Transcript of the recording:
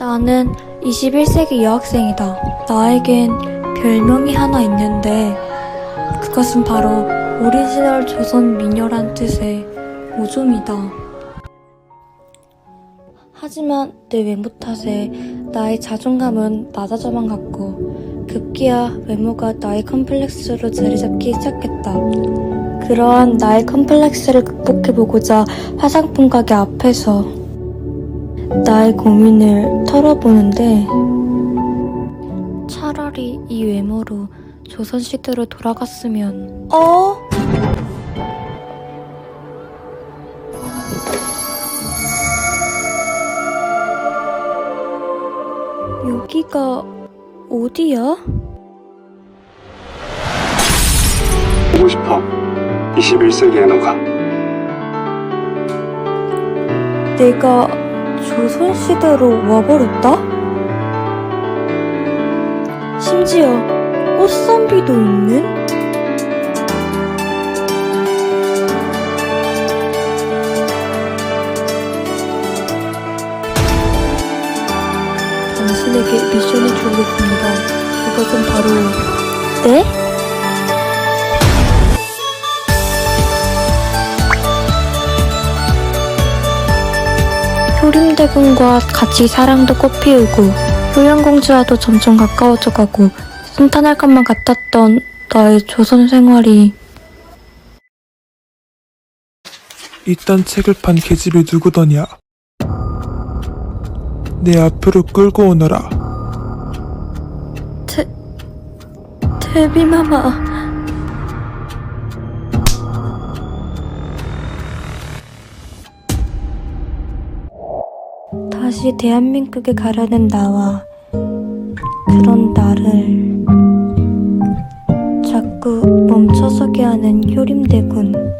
나는 21세기 여학생이다. 나에겐 별명이 하나 있는데 그것은 바로 오리지널 조선 미녀란 뜻의 오줌이다. 하지만 내 외모 탓에 나의 자존감은 낮아져만 갔고 급기야 외모가 나의 컴플렉스로 자리 잡기 시작했다. 그러한 나의 컴플렉스를 극복해보고자 화장품 가게 앞에서 나의 고민을 털어보는데 차라리 이 외모로 조선시대로 돌아갔으면 어? 여기가 어디야? 보고 싶어. 21세기의 너가. 내가 조선시대로 와버렸다? 심지어 꽃선비도 있는? 당신에게 미션을 주겠습니다. 그것은 바로 네? 효림대군과 같이 사랑도 꽃피우고 효령공주와도 점점 가까워져 가고 순탄할 것만 같았던 나의 조선 생활이 이딴 책을 판 계집이 누구더냐? 내 앞으로 끌고 오너라. 테... 데비마마 다시 대한민국에 가려는 나와 그런 나를 자꾸 멈춰서게 하는 효림대군.